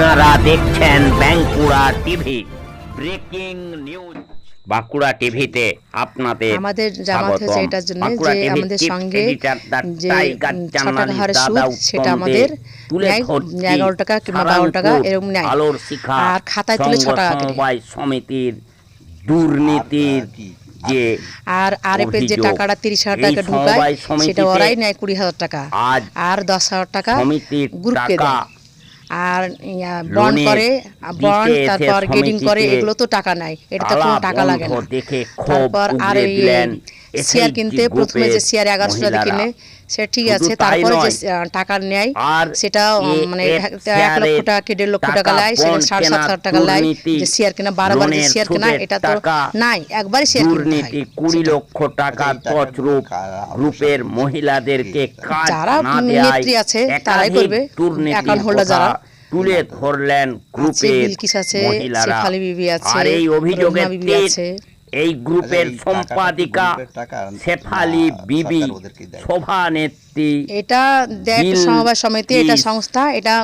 আপনারা দেখছেন Bankura TV. Breaking news. Bankura টিভিতে আপনাদের আমাদের জামাত হয়েছে এটার জন্য যে আমাদের সঙ্গে যে টাইগার উম, ছ জার্নালিস্ট টাকা হারে সুদ সেটা আমাদের নেয় এগারো টাকা কিংবা বারো টাকা এরকম নেয় আর খাতায় তুলে ছ টাকা সমিতির দুর্নীতির যে আর আরএফের যে টাকাটা তিরিশ হাজার টাকা ঢুকায় সেটা ওরাই নেয় কুড়ি হাজার টাকা। আর দশ হাজার টাকা গ্রুপকে দেয়। আর বন্ড লোনের করে এসে তারপর গেটিং করে এগুলো তো টাকা নাই এটা তো কোনো টাকা লাগে না। তারপর আর শেয়ার কিনতে প্রথমে যে শেয়ার এগারোশো টাকা কিনে সে ঠিক আছে তারপরে যে টাকা নেয় আর সেটা মানে এক লক্ষ টাকা কি দেড় লক্ষ টাকা সেখানে বন্ড সাড়ে সাত হাজার টাকা লাই যে শেয়ার কেনা বারবার যে শেয়ার কেনা এটা তো নাই একবারই শেয়ার কিনতে কুড়ি লক্ষ টাকা তছরূপ কারা গ্রুপের মহিলাদেরকে যারা নেত্রী আছে তারাই করবে, অ্যাকাউন্ট হোল্ডার যারা। তুলে ধরলেন গ্রুপের মহিলারা শেফালি বিবি আছে, আর এই তীর আছে। এই গ্রুপের আচ্ছা, সম্পাদিকা শেফালি বিবি শোভা নেত্রী এটা দেয় সমবায় সমিতি এটা সংস্থা এটা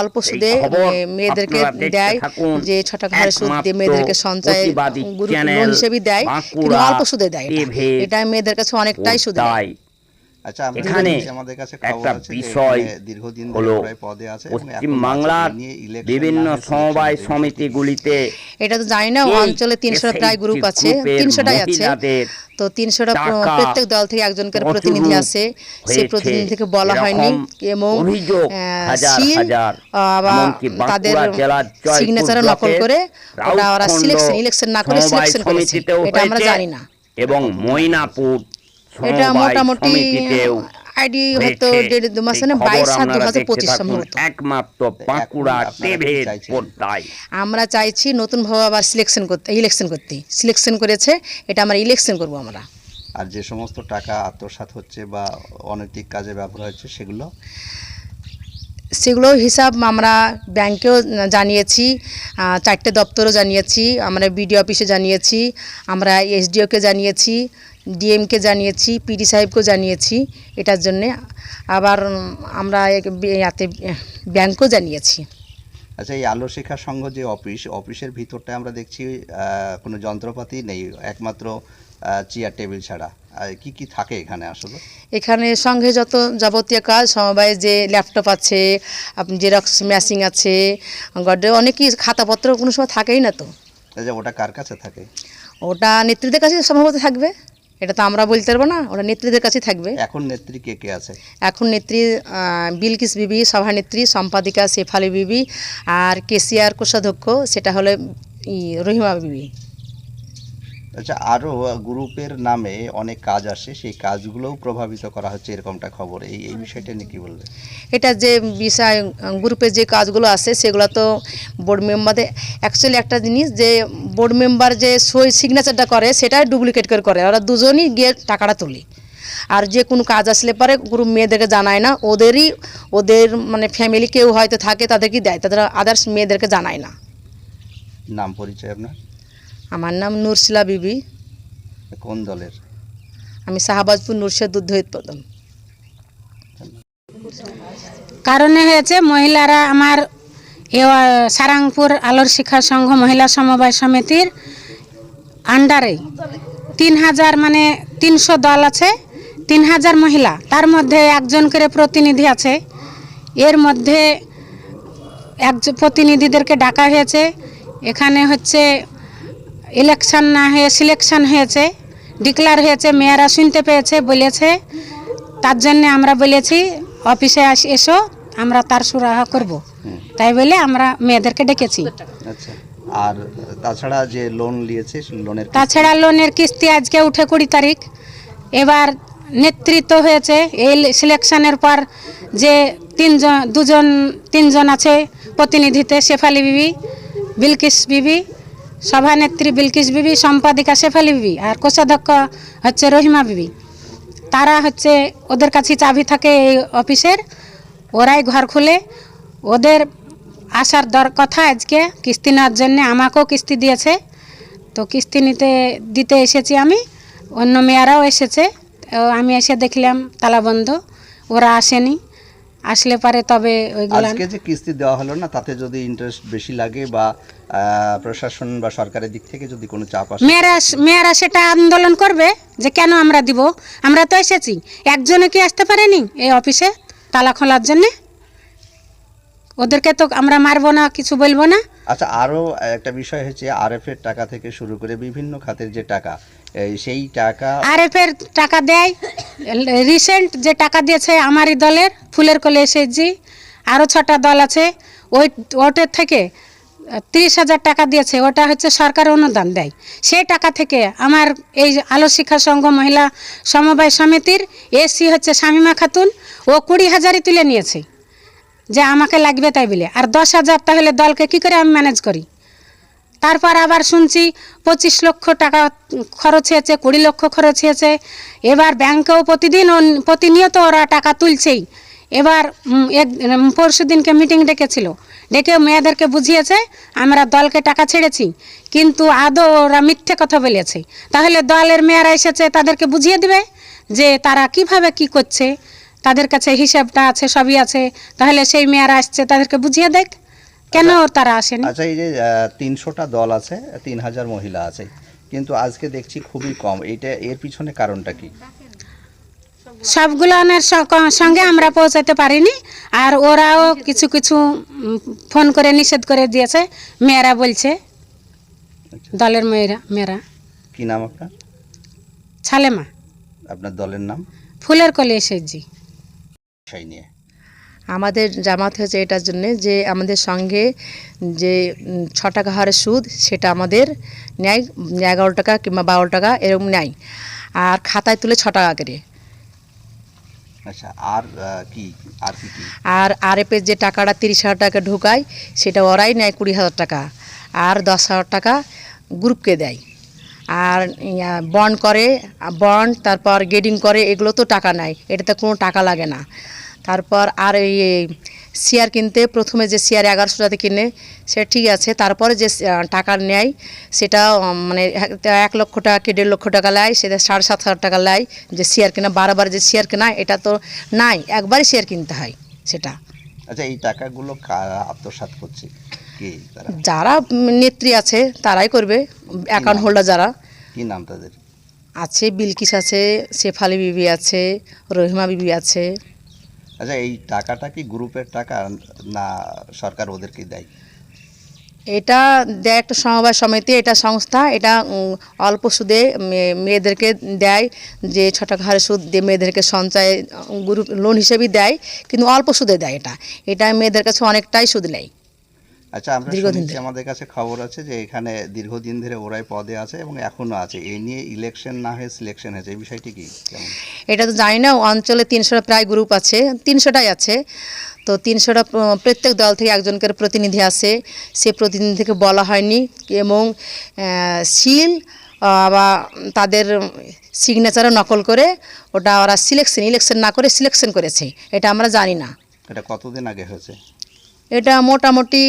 অল্প সুদে মেয়েদেরকে দেয় যে ছ টাকা হারে সুদ দিয়ে মেয়েদেরকে সঞ্চয় লোন হিসেবে দেয় কিন্তু অল্প সুদে দেয় এটা। এটা মেয়েদের কাছে অনেকটাই সুদে দেয়। আচ্ছা এখানে একটা বিষয় হলো পশ্চিম বাংলার বিভিন্ন সমবায় সমিতিগুলিতে এটা তো জানি না অঞ্চলে তিনশো প্রায় গ্রুপ আছে তিনশোটাই আছে। তো তিনশোটা প্রত্যেক দল থেকে একজনকে প্রচুর প্রতিনিধি আছে সেই। প্রতিনিধিকে বলা হয়নি। এবং তাদের সিগনেচারও নকল করে ওরা সিলেকশন ইলেকশন না করে সিলেকশন করেছে। এটা আমরা জানি না। এবং ময়নাপুর এটা মোটামুটি আইডি হয়তো দেড় দু মাস সেই না বাইশ সাত দু হাজার পঁচিশ সম্ভবত। একমাত্র বাঁকুড়া টিভির পর্দায়। আমরা চাইছি নতুন ভাবে আবার সিলেকশন করতে ইলেকশন করতে। সিলেকশন করেছে এটা আমরা ইলেকশন করব আমরা। আর যে সমস্ত টাকা আত্মসাৎ হচ্ছে বা অনৈতিক কাজে ব্যবহার হচ্ছে সেগুলো? সেগুলো হিসাব আমরা ব্যাংকেও জানিয়েছি চারটে দপ্তরও জানিয়েছি আমরা বিডিও অফিসে জানিয়েছি আমরা এসডিওকে জানিয়েছি ডিএমকে জানিয়েছি পিডি সাহেবকেও জানিয়েছি এটার জন্যে। আবার আমরা এক- ইয়াতে ব্যাংকও জানিয়েছি। আচ্ছা এই আলো শিক্ষা সংঘ যে অফিস অফিসের ভিতরটা আমরা দেখছি কোনো যন্ত্রপাতি নেই একমাত্র চেয়ার টেবিল ছাড়া। কি কি থাকে এখানে আসলে? এখানে সঙ্গে যত যাবতীয় কাজ সমবায়ে যে ল্যাপটপ আছে জেরক্স মেশিন আছে গডে অনেকই খাতাপত্র কোনো সময় থাকেই না তো। আচ্ছা ওটা কার কাছে থাকে? ওটা নেতৃত্বের কাছে সম্ভবত থাকবে। এটা তো আমরা বলতে পারব না ওরা নেত্রীদের কাছে থাকবে। এখন নেত্রী কে কে আছে? এখন নেত্রী বিলকিস বিবি সভানেত্রী সম্পাদিকা শেফালি বিবি আর কেসিআর কোষাধ্যক্ষ সেটা হলো ই, রহিমা বিবি। আচ্ছা আরও গ্রুপের নামে অনেক কাজ আসে সেই কাজগুলোও প্রভাবিত করা হচ্ছে এরকমটা খবর। এই এই বিষয়টা নিয়ে কী বলবে? এটা যে বিষয় গ্রুপের যে কাজগুলো আছে সেগুলো তো বোর্ড মেম্বারদের অ্যাকচুয়ালি একটা জিনিস যে বোর্ড মেম্বার যে সই সিগনেচারটা করে সেটাই ডুপ্লিকেট করে করে। ওরা দুজনই গিয়ে টাকাটা তুলে। আর যে কোনো কাজ আসলে পরে গ্রুপ মেয়েদেরকে জানায় না ওদেরই ওদের মানে ফ্যামিলি কেউ হয়তো থাকে তাদেরকে দেয় তাদের আদার্স মেয়েদেরকে জানায় না। নাম পরিচয় আপনার? আমার নাম নুরশিলা বিবি। কোন দলের? আমি শাহবাজপুর নুরশেদ দুধ উৎপাদন কারণে হয়েছে মহিলারা আমার সারাংপুর আলোর শিক্ষা সংঘ মহিলা সমবায় সমিতির আন্ডারে তিন হাজার মানে তিনশো দল আছে তিন হাজার মহিলা। তার মধ্যে একজন করে প্রতিনিধি আছে। এর মধ্যে একজন প্রতিনিধিদেরকে ডাকা হয়েছে। এখানে হচ্ছে ইলেকশন না হয়ে সিলেকশন হয়েছে ডিক্লার হয়েছে মেয়েরা শুনতে পেয়েছে বলেছে। তার জন্য আমরা বলেছি অফিসে আস এসো আমরা তার সুরাহা করব। তাই বলে আমরা মেয়েদেরকে ডেকেছি। আচ্ছা আর তাছাড়া যে লোন নিয়েছে লোনের তাছাড়া লোনের কিস্তি আজকে উঠে কুড়ি তারিখ। এবার নেতৃত্ব হয়েছে এই সিলেকশনের পর যে তিনজন দুজন তিনজন আছে প্রতিনিধিতে শেফালি বিবি বিলকিস বিবি সভানেত্রী বিলকিস বিবি, সম্পাদিকা শেফালি বিবি আর কোষাধ্যক্ষ হচ্ছে রহিমা বিবি। তারা হচ্ছে ওদের কাছে চাবি থাকে এই অফিসের, ওরাই ঘর খুলে ওদের আসার দর কথা আজকে কিস্তি নেওয়ার জন্যে আমাকেও কিস্তি দিয়েছে। তো কিস্তি নিতে, দিতে এসেছি আমি, অন্য মেয়েরাও এসেছে। আমি এসে দেখলাম তালাবন্ধ, ওরা আসেনি। আসলে পারে তবে ওইগুলা আজকে যে কিস্তি দেওয়া হলো না তাতে যদি ইন্টারেস্ট বেশি লাগে বা প্রশাসন বা সরকারের দিক থেকে যদি কোনো চাপ আসে মেয়েরা মেয়েরা সেটা আন্দোলন করবে যে কেন আমরা দিব? আমরা তো এসেছি। একজনে কি আসতে পারেনি এই অফিসে তালা খোলার জন্যে? ওদেরকে তো আমরা মারবো না কিছু বলব না। আচ্ছা আরও একটা বিষয় হচ্ছে আরএফ এর টাকা থেকে শুরু করে বিভিন্ন খাতের যে টাকা, এই সেই টাকা আর এর টাকা দেয়। রিসেন্ট যে টাকা দিয়েছে আমারই দলের, ফুলের কলে এসএসজি আরও ছটা দল আছে। ওই ওটের থেকে তিরিশ হাজার টাকা দিয়েছে। ওটা হচ্ছে সরকার অনুদান দেয়। সেই টাকা থেকে আমার এই আলো শিক্ষা সংঘ মহিলা সমবায় সমিতির এসি হচ্ছে শামিমা খাতুন। ও কুড়ি হাজারই তুলে নিয়েছে। যে আমাকে লাগবে তাই বলে। আর দশ হাজার তাহলে দলকে কি করে আমি ম্যানেজ করি? তারপর আবার শুনছি পঁচিশ লক্ষ টাকা খরচ হয়েছে, কুড়ি লক্ষ খরচ হয়েছে। এবার ব্যাংকেও প্রতিদিন প্রতিনিয়ত ওরা টাকা তুলছেই। এবার এক পরশু দিনকে মিটিং ডেকেছিল। ডেকে মেয়েদেরকে বুঝিয়েছে, আমরা দলকে টাকা ছেড়েছি। কিন্তু আদৌ ওরা মিথ্যে কথা বলেছে। তাহলে দলের মেয়েরা এসেছে, তাদেরকে বুঝিয়ে দিবে যে তারা কীভাবে কি করছে। তাদের কাছে হিসাবটা আছে সবই আছে। তাহলে সেই মেয়েরা আসছে তাদেরকে বুঝিয়ে দেখ। কেন তারা আসেনি? আচ্ছা এই যে তিনশোটা দল আছে তিন হাজার মহিলা আছে কিন্তু আজকে দেখছি খুবই কম। এইটা এর পিছনে কারণটা কি? সবগুলোনের স- সঙ্গে আমরা পৌঁছাতে পারিনি আর ওরাও কিছু কিছু ফোন করে নিষেধ করে দিয়েছে মেয়েরা বলছে দলের মেয়েরা মেয়েরা। কি নাম আপনার? ছালেমা। আপনার দলের নাম? ফুলের কলে এসেছি। বিষয় নিয়ে। আমাদের জামাত হয়েছে এটার জন্য যে আমাদের সঙ্গে যে ছ টাকা হারে সুদ সেটা আমাদের নেয় এগারো টাকা কিংবা বারো টাকা এরকম নেয় আর খাতায় তুলে ছ টাকা করে। আচ্ছা আর কি আর কি আর আরএফের যে টাকাটা তিরিশ হাজার টাকা ঢোকায় সেটা ওরাই নেয় কুড়ি হাজার টাকা। আর দশ হাজার টাকা গ্রুপকে দেয়। আর বন্ড করে বন্ড তারপর গেডিং করে এগুলো তো টাকা নেয়। এটাতে কোনো টাকা লাগে না। তারপর আর এই শেয়ার কিনতে প্রথমে যে শেয়ার এগারোশো টাকাতে কিনে সে ঠিক আছে। তারপরে যে টাকা নেয় সেটা মানে এক- লক্ষ টাকা কি দেড় লক্ষ টাকা নেয় সেটা সাড়ে সাত হাজার টাকা নেয় যে শেয়ার কেনা বারবার যে শেয়ার কেনা এটা তো নাই। একবারই শেয়ার কিনতে হয় সেটা। আচ্ছা এই টাকাগুলো কারা আত্মসাৎ করছে? যারা নেত্রী আছে তারাই করবে অ্যাকাউন্ট হোল্ডার যারা। কি নাম তাদের? আছে বিলকিস আছে শেফালি বিবি আছে রহিমা বিবি আছে। আচ্ছা এই টাকাটা কি গ্রুপের টাকা না সরকার ওদেরকে দেয়? এটা দেয় একটা সমবায় সমিতি, এটা সংস্থা, এটা অল্প সুদে মেয়েদেরকে দেয়, যে ছ টাকা হারে সুদ দিয়ে মেয়েদেরকে সঞ্চয় গ্রুপ, লোন হিসেবেই দেয়, কিন্তু অল্প সুদে দেয় এটা। এটা মেয়েদের কাছে অনেকটাই সুদ নেয়। আচ্ছা আমরা শুনেছি আমাদের কাছে খবর আছে যে এখানে দীর্ঘদিন ধরে ওরাই পদে আছে এবং এখনও আছে। এই নিয়ে ইলেকশন না হয়ে সিলেকশন হয়েছে এই বিষয়টি কি? এটা তো জানি না অঞ্চলে তিনশোটা প্রায় গ্রুপ আছে তিনশোটাই আছে। তো তিনশোটা প্রত্যেক দল থেকে একজন করে প্রতিনিধি আসে সে প্রতিনিধিকে বলা হয়নি এবং সিল বা তাদের সিগনেচারও নকল করে ওটা ওরা সিলেকশন ইলেকশন না করে সিলেকশন করেছে এটা আমরা জানি না। এটা কতদিন আগে হয়েছে? এটা মোটামুটি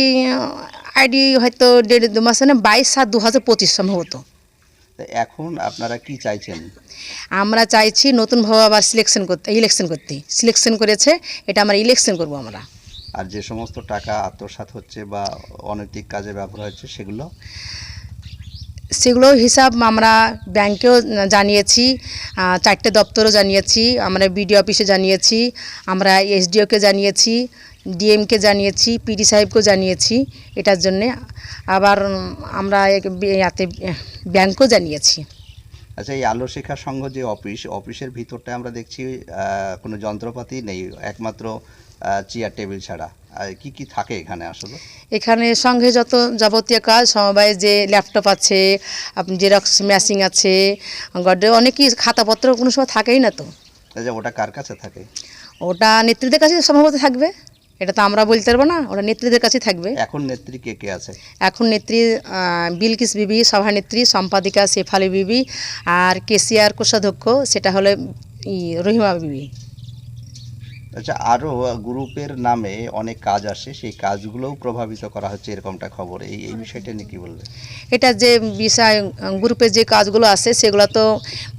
আইডি হয়তো দেড় দু মাস মানে বাইশ সাত দু হাজার পঁচিশ সম্ভবত। এখন আপনারা কি চাইছেন? আমরা চাইছি নতুনভাবে আবার সিলেকশন করতে ইলেকশন করতে। সিলেকশন করেছে এটা আমরা ইলেকশন করব আমরা। আর যে সমস্ত টাকা আত্মসাৎ হচ্ছে বা অনৈতিক কাজে ব্যবহার হচ্ছে সেগুলো? সেগুলো হিসাব আমরা ব্যাংকেও জানিয়েছি চারটে দপ্তরও জানিয়েছি আমরা বিডিও অফিসে জানিয়েছি আমরা এসডিওকে জানিয়েছি ডিএমকে জানিয়েছি পিডি সাহেবকেও জানিয়েছি এটার জন্যে। আবার আমরা ইয়াতে ব্যাংকও জানিয়েছি। আচ্ছা এই আলো শিক্ষা সংঘ যে অফিস অফিসের ভিতরটা আমরা দেখছি কোনো যন্ত্রপাতি নেই একমাত্র চেয়ার টেবিল ছাড়া। আর কি কি থাকে এখানে আসলে? এখানে সঙ্গে যত যাবতীয় কাজ সমবায় যে ল্যাপটপ আছে জেরক্স মেশিন আছে গডে অনেকই খাতাপত্র কোনো সময় থাকেই না তো। আচ্ছা ওটা কার কাছে থাকে? ওটা নেতৃত্বের কাছে সম্ভবত থাকবে। এটা তো আমরা বলতে পারব না ওরা নেত্রীদের কাছে থাকবে। এখন নেত্রী কে কে আছে? এখন নেত্রী বিলকিস বিবি সভানেত্রী সম্পাদিকা শেফালি বিবি আর কেসিআর কোষাধ্যক্ষ সেটা হলো রহিমা বিবি। আচ্ছা আরও গ্রুপের নামে অনেক কাজ আসে সেই কাজগুলোও প্রভাবিত করা হচ্ছে এরকমটা খবর। এই এই বিষয়টা নিয়ে কী বলবে? এটা যে বিষয় গ্রুপের যে কাজগুলো আছে সেগুলো তো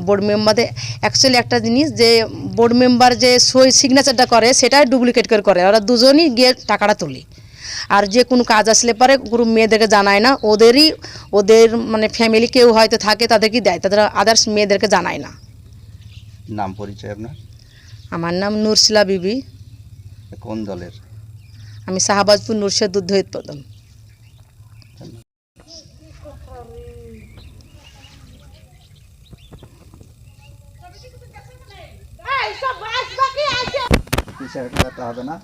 বোর্ড মেম্বারে অ্যাকচুয়ালি একটা জিনিস যে বোর্ড মেম্বার যে সই সিগনেচারটা করে সেটাই ডুপ্লিকেট করে করে। ওরা দুজনই গিয়ে টাকাটা তোলে। আর যে কোনো কাজ আসলে পরে গ্রুপ মেয়েদেরকে জানায় না ওদেরই ওদের মানে ফ্যামিলি কেউ হয়তো থাকে তাদেরকে দেয় তাদের আদার্স মেয়েদেরকে জানায় না। নাম পরিচয় আপনার? আমার নাম নুরশিলা বিবি। কোন দলের? আমি শাহবাজপুর নুরশেদ দুধ উৎপাদন বিচার করাতে হবে না।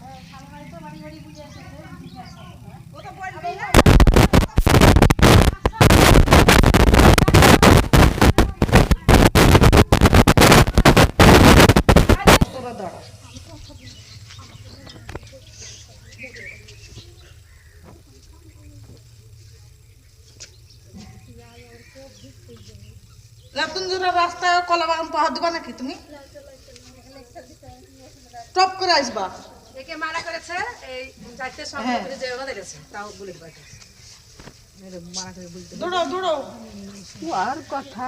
নতুন রাস্তায় কলা বাগান পাহাড় দিবা নাকি তুমি? টপ করে আসবা। একে মানা করেছে এই চারটে হ্যাঁ। গেছে তাও বলে দৌড়ো দৌড়ো আর কথা